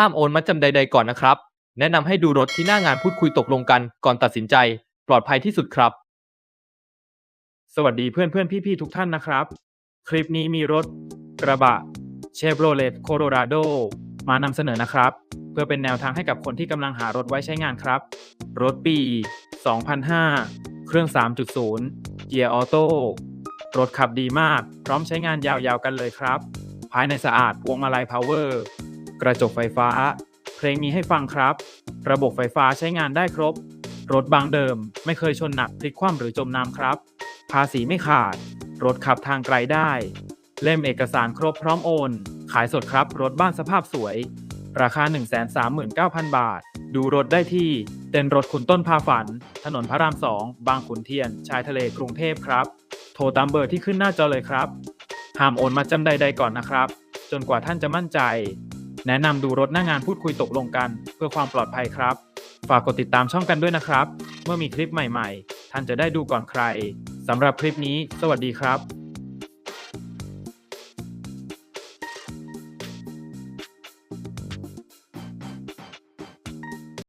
ห้ามโอนมัดจำใด ๆ ก่อนนะครับ แนะนำให้ดูรถที่หน้างานพูดคุยตกลงกันก่อนตัดสินใจ ปลอดภัยที่สุดครับ สวัสดีเพื่อนเพื่อนๆพี่ ๆ ทุกท่านนะครับ คลิปนี้มีรถ กระบะ Chevrolet Colorado มานำเสนอนะครับ เพื่อเป็นแนวทางให้กับคนที่กำลังหารถไว้ใช้งานครับ รถปี 2005 เครื่อง 3.0 เกียร์ออโต้รถขับดีมาก พร้อมใช้งานยาวๆกันเลยครับ ภายในสะอาดพวงมาลัยพาวเวอร์ กระจกไฟฟ้า เพลงมีให้ฟังครับ ระบบไฟฟ้าใช้งานได้ครบ รถบางเดิม ไม่เคยชนหนักพลิกคว่ำหรือจมน้ำครับ ภาษีไม่ขาด รถขับทางไกลได้ เล่มเอกสารครบพร้อมโอน ขายสดครับ รถบ้านสภาพสวย ราคา 139,000 บาท ดูรถได้ที่เต็นท์รถคุณต้นพาฝัน ถนนพระราม2บางขุนเทียน ชายทะเลกรุงเทพครับ โทรตามเบอร์ที่ขึ้นหน้าจอเลยครับห้ามโอนมาจำใดๆก่อนนะครับ จนกว่าท่านจะมั่นใจ แนะนำดูรถหน้างานพูดคุยตกลงกัน เพื่อความปลอดภัยครับ ฝากกดติดตามช่องกันด้วยนะครับ เมื่อมีคลิปใหม่ๆ ท่านจะได้ดูก่อนใครสำหรับคลิปนี้ สวัสดีครับ